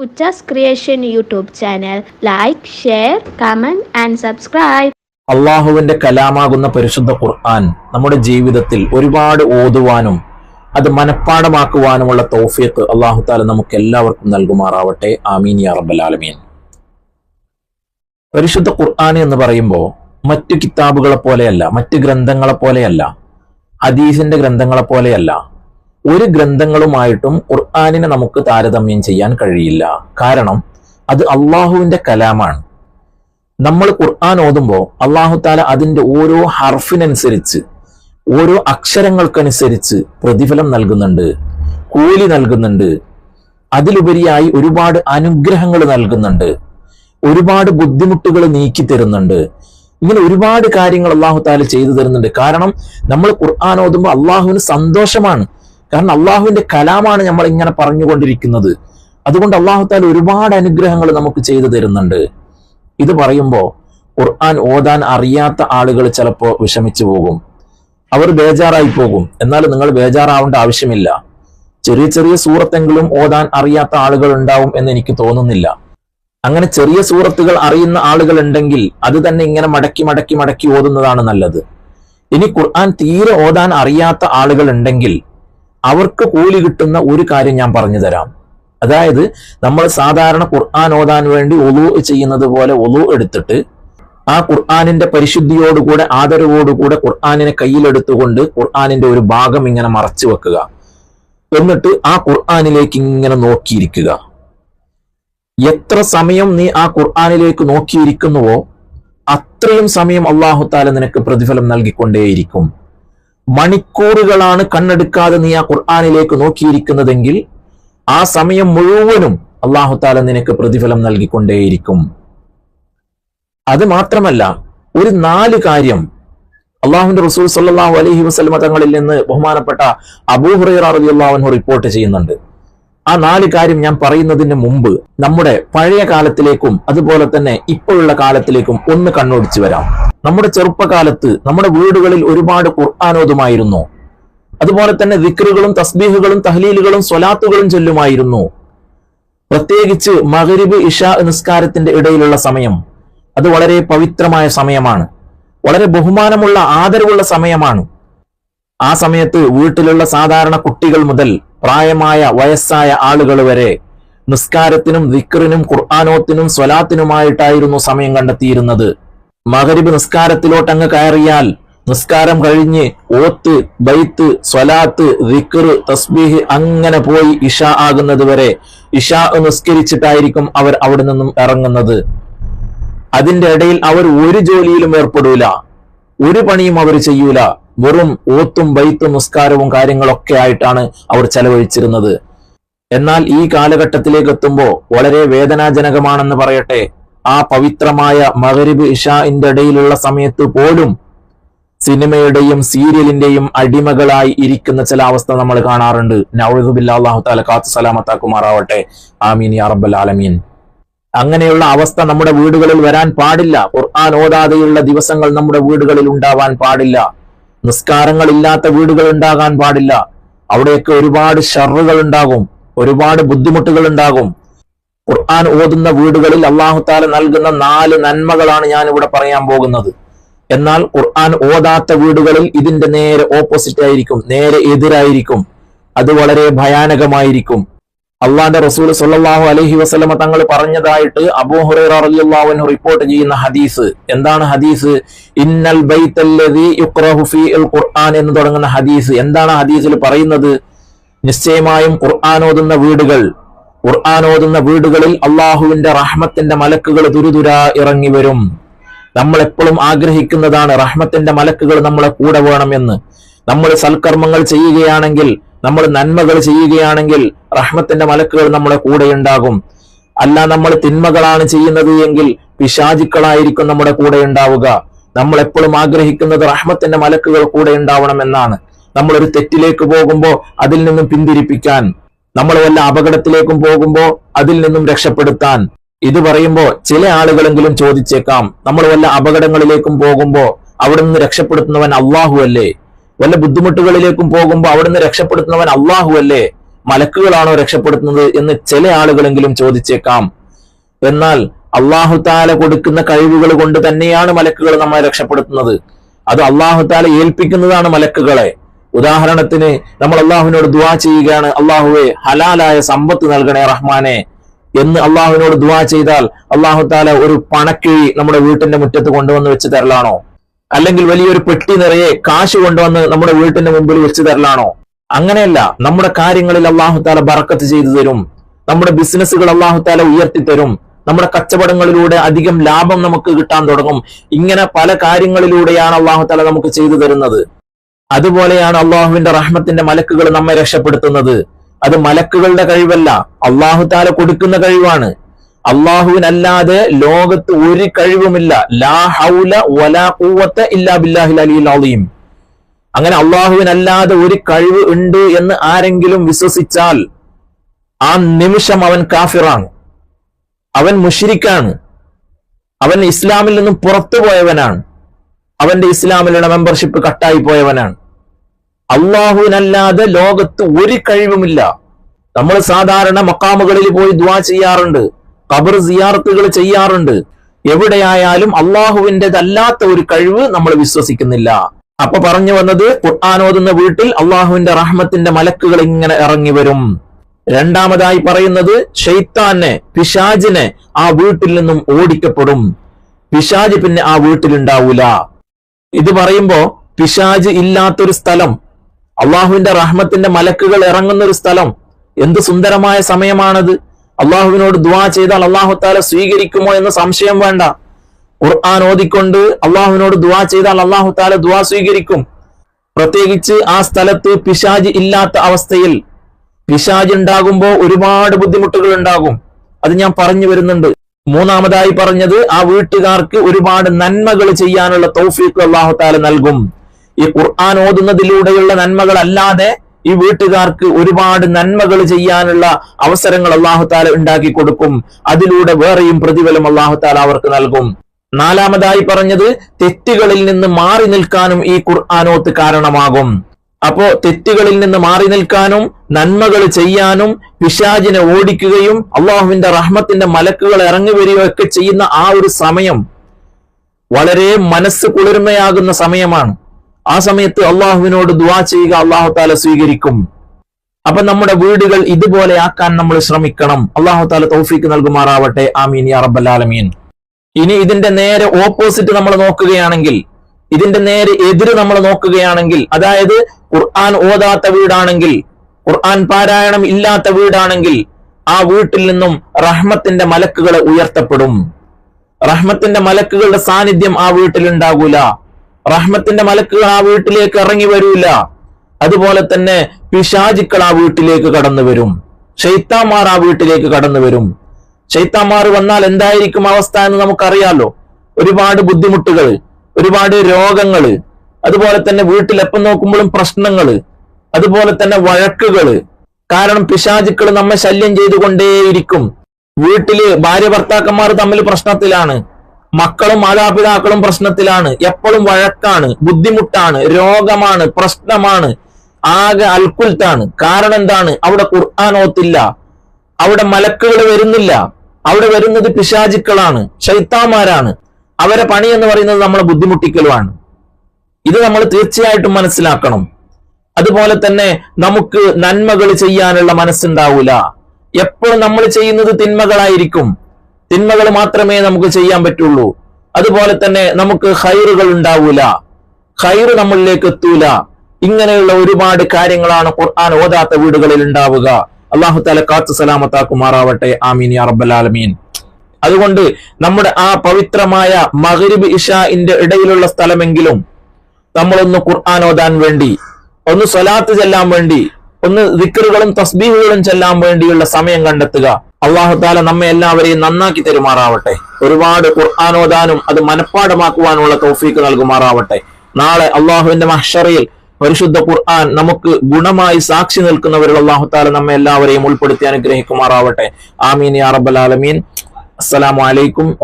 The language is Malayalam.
Uchas creation YouTube channel like share comment and subscribe അള്ളാഹുവിന്റെ കലാമാകുന്ന പരിശുദ്ധ ഖുർആൻ നമ്മുടെ ജീവിതത്തിൽ ഒരുപാട് ഓതുവാനും അത് മനഃപ്പാടമാക്കുവാനുമുള്ള തോഫിയത്ത് അള്ളാഹു താല നമുക്ക് എല്ലാവർക്കും നൽകുമാറാവട്ടെ. ആമീൻ യാ റബ്ബൽ ആലമീൻ. പരിശുദ്ധ ഖുർആൻ എന്ന് പറയുമ്പോൾ മറ്റു കിതാബുകളെ പോലെയല്ല മറ്റു ഗ്രന്ഥങ്ങളെ പോലെയല്ല ഹദീസിന്റെ ഗ്രന്ഥങ്ങളെ പോലെയല്ല ഒരു ഗ്രന്ഥങ്ങളുമായിട്ടും ഖുർആാനിനെ നമുക്ക് താരതമ്യം ചെയ്യാൻ കഴിയില്ല. കാരണം അത് അള്ളാഹുവിന്റെ കലാമാണ്. നമ്മൾ ഖുർആൻ ഓതുമ്പോൾ അള്ളാഹു താല അതിന്റെ ഓരോ ഹർഫിനനുസരിച്ച് ഓരോ അക്ഷരങ്ങൾക്കനുസരിച്ച് പ്രതിഫലം നൽകുന്നുണ്ട് കൂലി നൽകുന്നുണ്ട്. അതിലുപരിയായി ഒരുപാട് അനുഗ്രഹങ്ങൾ നൽകുന്നുണ്ട്. ഒരുപാട് ബുദ്ധിമുട്ടുകൾ നീക്കി തരുന്നുണ്ട്. ഇങ്ങനെ ഒരുപാട് കാര്യങ്ങൾ അള്ളാഹു താല ചെയ്തു തരുന്നുണ്ട്. കാരണം നമ്മൾ ഖുർആൻ ഓതുമ്പോൾ അള്ളാഹുവിന് സന്തോഷമാണ്. കാരണം അള്ളാഹുവിന്റെ കലാമാണ് നമ്മൾ ഇങ്ങനെ പറഞ്ഞുകൊണ്ടിരിക്കുന്നത്. അതുകൊണ്ട് അള്ളാഹു താല ഒരുപാട് അനുഗ്രഹങ്ങൾ നമുക്ക് ചെയ്തു തരുന്നുണ്ട്. ഇത് പറയുമ്പോൾ ഖുർആൻ ഓതാൻ അറിയാത്ത ആളുകൾ ചിലപ്പോൾ വിഷമിച്ചു പോകും. അവർ ബേജാറായി പോകും. എന്നാൽ നിങ്ങൾ ബേജാറാവേണ്ട ആവശ്യമില്ല. ചെറിയ ചെറിയ സൂറത്തെങ്കിലും ഓതാൻ അറിയാത്ത ആളുകൾ ഉണ്ടാവും എന്ന് എനിക്ക് തോന്നുന്നില്ല. അങ്ങനെ ചെറിയ സൂറത്തുകൾ അറിയുന്ന ആളുകൾ ഉണ്ടെങ്കിൽ അത് തന്നെ ഇങ്ങനെ മടക്കി മടക്കി മടക്കി ഓതുന്നതാണ് നല്ലത്. ഇനി ഖുർആൻ തീരെ ഓതാൻ അറിയാത്ത ആളുകൾ ഉണ്ടെങ്കിൽ അവർക്ക് കൂലി കിട്ടുന്ന ഒരു കാര്യം ഞാൻ പറഞ്ഞു തരാം. അതായത് നമ്മൾ സാധാരണ ഖുർആൻ ഓതാൻ വേണ്ടി ഒലു ചെയ്യുന്നത് പോലെ ഒലു എടുത്തിട്ട് ആ ഖുർആാനിന്റെ പരിശുദ്ധിയോടുകൂടെ ആദരവോടുകൂടെ ഖുർആാനിനെ കയ്യിലെടുത്തുകൊണ്ട് ഖുർആാനിന്റെ ഒരു ഭാഗം ഇങ്ങനെ മറച്ചു വെക്കുക. എന്നിട്ട് ആ ഖുർആാനിലേക്ക് ഇങ്ങനെ നോക്കിയിരിക്കുക. എത്ര സമയം നീ ആ ഖുർആാനിലേക്ക് നോക്കിയിരിക്കുന്നുവോ അത്രയും സമയം അള്ളാഹു താല നിനക്ക് പ്രതിഫലം നൽകിക്കൊണ്ടേയിരിക്കും. മണിക്കൂറുകളാണ് കണ്ണെടുക്കാതെ നീ ആ ഖുർആാനിലേക്ക് നോക്കിയിരിക്കുന്നതെങ്കിൽ ആ സമയം മുഴുവനും അള്ളാഹു താല നിനക്ക് പ്രതിഫലം നൽകിക്കൊണ്ടേയിരിക്കും. അത് മാത്രമല്ല ഒരു നാല് കാര്യം അള്ളാഹുന്റെ റസൂൽ സല്ലാഹു അലഹി വസ്ലമ തങ്ങളിൽ നിന്ന് ബഹുമാനപ്പെട്ട അബൂഹുറൈറ റളിയല്ലാഹു റിപ്പോർട്ട് ചെയ്യുന്നുണ്ട്. ആ നാല് കാര്യം ഞാൻ പറയുന്നതിന് മുമ്പ് നമ്മുടെ പഴയ കാലത്തിലേക്കും അതുപോലെ തന്നെ ഇപ്പോഴുള്ള കാലത്തിലേക്കും ഒന്ന് കണ്ണോടിച്ചു വരാം. നമ്മുടെ ചെറുപ്പകാലത്ത് നമ്മുടെ വീടുകളിൽ ഒരുപാട് ഖുർആാനോതുമായിരുന്നു. അതുപോലെ തന്നെ വിക്രുകളും തസ്ബീഹുകളും തഹ്ലീലുകളും സ്വലാത്തുകളും ചൊല്ലുമായിരുന്നു. പ്രത്യേകിച്ച് മകരിബ് ഇഷ നിസ്കാരത്തിന്റെ ഇടയിലുള്ള സമയം അത് വളരെ പവിത്രമായ സമയമാണ്. വളരെ ബഹുമാനമുള്ള ആദരവുള്ള സമയമാണ്. ആ സമയത്ത് വീട്ടിലുള്ള സാധാരണ കുട്ടികൾ മുതൽ പ്രായമായ വയസ്സായ ആളുകൾ വരെ നിസ്കാരത്തിനും വിക്രിനും ഖുർആാനോത്തിനും സ്വലാത്തിനുമായിട്ടായിരുന്നു സമയം കണ്ടെത്തിയിരുന്നത്. മകരിബ് നിസ്കാരത്തിലോട്ടങ്ങ് കയറിയാൽ നിസ്കാരം കഴിഞ്ഞ് ഓത്ത് ബൈത്ത് സ്വലാത്ത് വിക്ർ തസ്ബീഹ് അങ്ങനെ പോയി ഇഷ ആകുന്നത് വരെ ഇഷ നിസ്കരിച്ചിട്ടായിരിക്കും അവർ അവിടെ നിന്നും ഇറങ്ങുന്നത്. അതിന്റെ ഇടയിൽ അവർ ഒരു ജോലിയിലും ഏർപ്പെടൂല. ഒരു പണിയും അവർ ചെയ്യൂല. വെറും ഓത്തും ബൈത്തും നിസ്കാരവും കാര്യങ്ങളൊക്കെ ആയിട്ടാണ് അവർ ചെലവഴിച്ചിരുന്നത്. എന്നാൽ ഈ കാലഘട്ടത്തിലേക്ക് എത്തുമ്പോൾ വളരെ വേദനാജനകമാണെന്ന് പറയട്ടെ ആ പവിത്രമായ മകരിബ് ഇഷാന്റെ ഇടയിലുള്ള സമയത്ത് പോലും സിനിമയുടെയും സീരിയലിന്റെയും അടിമകളായി ഇരിക്കുന്ന ചില അവസ്ഥ നമ്മൾ കാണാറുണ്ട്. നവഴുബില്ല അള്ളാഹു താല കാത്തു സലാമത്താക്കുമാറാവട്ടെ. ആമീൻ യാ റബ്ബൽ ആലമീൻ. അങ്ങനെയുള്ള അവസ്ഥ നമ്മുടെ വീടുകളിൽ വരാൻ പാടില്ല. ഖുർആൻ ഓടാതെയുള്ള ദിവസങ്ങൾ നമ്മുടെ വീടുകളിൽ ഉണ്ടാവാൻ പാടില്ല. നിസ്കാരങ്ങൾ ഇല്ലാത്ത വീടുകൾ ഉണ്ടാകാൻ പാടില്ല. അവിടെയൊക്കെ ഒരുപാട് ഷറുകൾ ഉണ്ടാകും ഒരുപാട് ബുദ്ധിമുട്ടുകൾ ഉണ്ടാകും. ഖുർആൻ ഓതുന്ന വീടുകളിൽ അള്ളാഹു താല നൽകുന്ന നാല് നന്മകളാണ് ഞാൻ ഇവിടെ പറയാൻ പോകുന്നത്. എന്നാൽ ഖുർആൻ ഓതാത്ത വീടുകളിൽ ഇതിന്റെ നേരെ ഓപ്പോസിറ്റ് ആയിരിക്കും നേരെ എതിരായിരിക്കും. അത് വളരെ ഭയാനകമായിരിക്കും. അള്ളാന്റെ റസൂൽ സല്ലാഹു അലഹി വസ്ലമ തങ്ങൾ പറഞ്ഞതായിട്ട് അബൂഹുറൈറ റളിയല്ലാഹു റിപ്പോർട്ട് ചെയ്യുന്ന ഹദീസ്. എന്താണ് ഹദീസ്? ഇന്നൽ ഫീൽ ഖുർആൻ എന്ന് തുടങ്ങുന്ന ഹദീസ്. എന്താണ് ഹദീസിൽ പറയുന്നത്? നിശ്ചയമായും ഖുർആൻ ഓതുന്ന വീടുകൾ ഖുർആൻ ഓതുന്ന വീടുകളിൽ അള്ളാഹുവിന്റെ റഹ്മത്തിന്റെ മലക്കുകൾ ദുരിതുരാ ഇറങ്ങി വരും. നമ്മൾ എപ്പോഴും ആഗ്രഹിക്കുന്നതാണ് റഹ്മത്തിന്റെ മലക്കുകൾ നമ്മളെ കൂടെ വേണമെന്ന് നമ്മൾ സൽക്കർമ്മങ്ങൾ ചെയ്യുകയാണെങ്കിൽ നമ്മൾ നന്മകൾ ചെയ്യുകയാണെങ്കിൽ റഹ്മത്തിന്റെ മലക്കുകൾ നമ്മുടെ കൂടെ ഉണ്ടാകും. അല്ല നമ്മൾ തിന്മകളാണ് ചെയ്യുന്നത് എങ്കിൽ പിശാചിക്കളായിരിക്കും നമ്മുടെ കൂടെ ഉണ്ടാവുക. നമ്മൾ എപ്പോഴും ആഗ്രഹിക്കുന്നത് റഹ്മത്തിന്റെ മലക്കുകൾ കൂടെ ഉണ്ടാവണം എന്നാണ് നമ്മൾ ഒരു തെറ്റിലേക്ക് പോകുമ്പോൾ അതിൽ നിന്നും പിന്തിരിപ്പിക്കാൻ. നമ്മൾ വല്ല അപകടത്തിലേക്കും പോകുമ്പോൾ അതിൽ നിന്നും രക്ഷപ്പെടുത്താൻ. ഇത് പറയുമ്പോൾ ചില ആളുകളെങ്കിലും ചോദിച്ചേക്കാം. നമ്മൾ വല്ല അപകടങ്ങളിലേക്കും പോകുമ്പോൾ അവിടെ നിന്ന് രക്ഷപ്പെടുത്തുന്നവൻ അള്ളാഹു അല്ലേ? വല്ല ബുദ്ധിമുട്ടുകളിലേക്കും പോകുമ്പോൾ അവിടുന്ന് രക്ഷപ്പെടുത്തുന്നവൻ അള്ളാഹു അല്ലേ? മലക്കുകളാണോ രക്ഷപ്പെടുത്തുന്നത് എന്ന് ചില ആളുകളെങ്കിലും ചോദിച്ചേക്കാം. എന്നാൽ അള്ളാഹു താല കൊടുക്കുന്ന കഴിവുകൾ കൊണ്ട് തന്നെയാണ് മലക്കുകൾ നമ്മെ രക്ഷപ്പെടുത്തുന്നത്. അത് അള്ളാഹു താല ഏൽപ്പിക്കുന്നതാണ് മലക്കുകളെ. ഉദാഹരണത്തിന് നമ്മൾ അള്ളാഹുവിനോട് ദുവാ ചെയ്യുകയാണ് അള്ളാഹുവെ ഹലാലായ സമ്പത്ത് നൽകണേ റഹ്മാനെ എന്ന് അള്ളാഹുവിനോട് ദുവാ ചെയ്താൽ അള്ളാഹു താല ഒരു പണക്കിഴി നമ്മുടെ വീട്ടിന്റെ മുറ്റത്ത് കൊണ്ടുവന്ന് വെച്ച് തരലാണോ? അല്ലെങ്കിൽ വലിയൊരു പെട്ടി നിറയെ കാശ് കൊണ്ടുവന്ന് നമ്മുടെ വീട്ടിന്റെ മുമ്പിൽ വെച്ച് തരലാണോ? അങ്ങനെയല്ല. നമ്മുടെ കാര്യങ്ങളിൽ അള്ളാഹു താല ബറക്കത്ത് ചെയ്തു തരും. നമ്മുടെ ബിസിനസ്സുകൾ അള്ളാഹു താല ഉയർത്തി തരും. നമ്മുടെ കച്ചവടങ്ങളിലൂടെ അധികം ലാഭം നമുക്ക് കിട്ടാൻ തുടങ്ങും. ഇങ്ങനെ പല കാര്യങ്ങളിലൂടെയാണ് അള്ളാഹു താല നമുക്ക് ചെയ്തു തരുന്നത്. അതുപോലെയാണ് അള്ളാഹുവിന്റെ റഹ്മത്തിന്റെ മലക്കുകൾ നമ്മെ രക്ഷപ്പെടുത്തുന്നത്. അത് മലക്കുകളുടെ കഴിവല്ല. അള്ളാഹു താല കൊടുക്കുന്ന കഴിവാണ്. അള്ളാഹുവിനല്ലാതെ ലോകത്ത് ഒരു കഴിവുമില്ല. ലാ ഹൗല വലാ ഖുവത്ത ഇല്ലാ ബില്ലാഹി അലീം. അങ്ങനെ അള്ളാഹുവിനല്ലാതെ ഒരു കഴിവ് ഉണ്ട് എന്ന് ആരെങ്കിലും വിശ്വസിച്ചാൽ ആ നിമിഷം അവൻ കാഫിറാണ്. അവൻ മുഷിരിക്കാണ്. അവൻ ഇസ്ലാമിൽ നിന്നും പുറത്തു പോയവനാണ്. അവന്റെ ഇസ്ലാമിലുള്ള മെമ്പർഷിപ്പ് കട്ടായി പോയവനാണ്. അള്ളാഹുവിനല്ലാതെ ലോകത്ത് ഒരു കഴിവുമില്ല. നമ്മൾ സാധാരണ മക്കാമുകളിൽ പോയി ദ്വാ ചെയ്യാറുണ്ട്. ഖബർ സിയാർത്തുകൾ ചെയ്യാറുണ്ട്. എവിടെയായാലും അള്ളാഹുവിന്റെതല്ലാത്ത ഒരു കഴിവ് നമ്മൾ വിശ്വസിക്കുന്നില്ല. അപ്പൊ പറഞ്ഞു വന്നത് ഖുർആൻ ഓതുന്ന വീട്ടിൽ അള്ളാഹുവിന്റെ റഹ്മത്തിന്റെ മലക്കുകൾ ഇങ്ങനെ ഇറങ്ങി വരും. രണ്ടാമതായി പറയുന്നത് ഷെയ്ത്താനെ പിശാജിനെ ആ വീട്ടിൽ നിന്നും ഓടിക്കപ്പെടും. പിശാജ് പിന്നെ ആ വീട്ടിലുണ്ടാവൂല ഇത് പറയുമ്പോ പിശാജ് ഇല്ലാത്തൊരു സ്ഥലം അള്ളാഹുവിന്റെ റഹ്മത്തിന്റെ മലക്കുകൾ ഇറങ്ങുന്ന ഒരു സ്ഥലം എന്ത് സുന്ദരമായ സമയമാണത്. അള്ളാഹുവിനോട് ദുവാ ചെയ്താൽ അള്ളാഹു താല സ്വീകരിക്കുമോ എന്ന് സംശയം വേണ്ട. ഖുർആൻ ഓതിക്കൊണ്ട് അള്ളാഹുവിനോട് ദുവാ ചെയ്താൽ അള്ളാഹു താല ദുവാ സ്വീകരിക്കും. പ്രത്യേകിച്ച് ആ സ്ഥലത്ത് പിശാജ് ഇല്ലാത്ത അവസ്ഥയിൽ പിശാജ് ഉണ്ടാകുമ്പോൾ ഒരുപാട് ബുദ്ധിമുട്ടുകൾ ഉണ്ടാകും. അത് ഞാൻ പറഞ്ഞു വരുന്നുണ്ട്. മൂന്നാമതായി പറഞ്ഞത് ആ വീട്ടുകാർക്ക് ഒരുപാട് നന്മകൾ ചെയ്യാനുള്ള തൗഫീഖ് അള്ളാഹു താല നൽകും. ഈ ഖുർആൻ ഓതുന്നതിലൂടെയുള്ള നന്മകൾ അല്ലാതെ ഈ വീട്ടുകാർക്ക് ഒരുപാട് നന്മകൾ ചെയ്യാനുള്ള അവസരങ്ങൾ അള്ളാഹു താല ഉണ്ടാക്കി കൊടുക്കും. അതിലൂടെ വേറെയും പ്രതിഫലം അള്ളാഹു താല അവർക്ക് നൽകും. നാലാമതായി പറഞ്ഞത് തെറ്റുകളിൽ നിന്ന് മാറി നിൽക്കാനും ഈ ഖുർആാനോത്ത് കാരണമാകും. അപ്പോ തെറ്റുകളിൽ നിന്ന് മാറി നിൽക്കാനും നന്മകൾ ചെയ്യാനും പിശാജിനെ ഓടിക്കുകയും അള്ളാഹുവിന്റെ റഹ്മത്തിന്റെ മലക്കുകൾ ഇറങ്ങി വരികയോ ഒക്കെ ചെയ്യുന്ന ആ ഒരു സമയം വളരെ മനസ്സ് കുളിർമയാകുന്ന സമയമാണ്. ആ സമയത്ത് അള്ളാഹുവിനോട് ദുവാ ചെയ്യുക അള്ളാഹു താല സ്വീകരിക്കും. അപ്പൊ നമ്മുടെ വീടുകൾ ഇതുപോലെ ആക്കാൻ നമ്മൾ ശ്രമിക്കണം. അള്ളാഹു താല തൗഫീക്ക് നൽകുമാറാവട്ടെ. ആമീൻ യാ റബ്ബല്ലാലമീൻ ഇനി ഇതിന്റെ നേരെ ഓപ്പോസിറ്റ് നമ്മൾ നോക്കുകയാണെങ്കിൽ ഇതിന്റെ നേരെ എതിര് നമ്മൾ നോക്കുകയാണെങ്കിൽ അതായത് ഖുർആൻ ഓതാത്ത വീടാണെങ്കിൽ ഖുർആൻ പാരായണം ഇല്ലാത്ത വീടാണെങ്കിൽ ആ വീട്ടിൽ നിന്നും റഹ്മത്തിന്റെ മലക്കുകളെ ഉയർത്തപ്പെടും. റഹ്മത്തിന്റെ മലക്കുകളുടെ സാന്നിധ്യം ആ വീട്ടിൽ ഉണ്ടാകൂല. റഹ്മത്തിന്റെ മലക്കുകൾ ആ വീട്ടിലേക്ക് ഇറങ്ങി വരൂല. അതുപോലെ തന്നെ പിശാചിക്കൾ ആ വീട്ടിലേക്ക് കടന്നു വരും. ഷെയ്ത്താമാർ ആ വീട്ടിലേക്ക് കടന്നു വരും. ഷെയ്ത്താമാർ വന്നാൽ എന്തായിരിക്കും അവസ്ഥ എന്ന് നമുക്കറിയാലോ. ഒരുപാട് ബുദ്ധിമുട്ടുകൾ ഒരുപാട് രോഗങ്ങൾ അതുപോലെ തന്നെ വീട്ടിൽ എപ്പം നോക്കുമ്പോഴും പ്രശ്നങ്ങൾ അതുപോലെ തന്നെ വഴക്കുകൾ. കാരണം പിശാചുക്കൾ നമ്മെ ശല്യം ചെയ്തുകൊണ്ടേയിരിക്കും. വീട്ടിൽ ഭാര്യ ഭർത്താക്കന്മാർ തമ്മിൽ പ്രശ്നത്തിലാണ്. മക്കളും മാതാപിതാക്കളും പ്രശ്നത്തിലാണ്. എപ്പോഴും വഴക്കാണ് ബുദ്ധിമുട്ടാണ് രോഗമാണ് പ്രശ്നമാണ് ആകെ അൽക്കുൽത്താണ് കാരണം എന്താണ്? അവിടെ ഖുർആൻ ഓത്തില്ല. അവിടെ മലക്കുകൾ വരുന്നില്ല. അവിടെ വരുന്നത് പിശാചുക്കളാണ് ശൈത്താമാരാണ് അവരെ പണി എന്ന് പറയുന്നത് നമ്മളെ ബുദ്ധിമുട്ടിക്കലുമാണ്. ഇത് നമ്മൾ തീർച്ചയായിട്ടും മനസ്സിലാക്കണം. അതുപോലെ തന്നെ നമുക്ക് നന്മകൾ ചെയ്യാനുള്ള മനസ്സുണ്ടാവില്ല എപ്പോഴും നമ്മൾ ചെയ്യുന്നത് തിന്മകളായിരിക്കും. തിന്മകൾ മാത്രമേ നമുക്ക് ചെയ്യാൻ പറ്റുള്ളൂ. അതുപോലെ തന്നെ നമുക്ക് ഹൈറുകൾ ഉണ്ടാവൂല. ഹൈറ് നമ്മളിലേക്ക് എത്തൂല. ഇങ്ങനെയുള്ള ഒരുപാട് കാര്യങ്ങളാണ് ഖുർആൻ ഓതാത്ത വീടുകളിൽ ഉണ്ടാവുക. അള്ളാഹു താല കാത്തു സലാമത്താക്കുമാറാവട്ടെ. ആമീൻ യാ റബ്ബൽ ആലമീൻ. അതുകൊണ്ട് നമ്മുടെ ആ പവിത്രമായ മഗ്രിബ് ഇഷാഇന്റെ ഇടയിലുള്ള സ്ഥലമെങ്കിലും നമ്മളൊന്ന് ഖുർആൻ ഓതാൻ വേണ്ടി ഒന്ന് സ്വലാത്ത് ചെല്ലാൻ വേണ്ടി ഒന്ന് ദിക്കറുകളും തസ്ബീഹുകളും ചെല്ലാൻ വേണ്ടിയുള്ള സമയം കണ്ടെത്തുക. അള്ളാഹു താല നമ്മെ എല്ലാവരെയും നന്നാക്കി തരുമാറാവട്ടെ. ഒരുപാട് ഖുർആാനോദാനും അത് മനഃപ്പാടമാക്കുവാനുള്ള തൗഫീക്ക് നൽകുമാറാവട്ടെ. നാളെ അള്ളാഹുവിന്റെ മഹ്ഷറയിൽ പരിശുദ്ധ ഖുർആൻ നമുക്ക് ഗുണമായി സാക്ഷി നിൽക്കുന്നവരിൽ അള്ളാഹു താല നമ്മെ എല്ലാവരെയും ഉൾപ്പെടുത്തി അനുഗ്രഹിക്കുമാറാവട്ടെ. ആമീൻ യാ റബ്ബൽ ആലമീൻ. അസ്സലാമു അലൈക്കും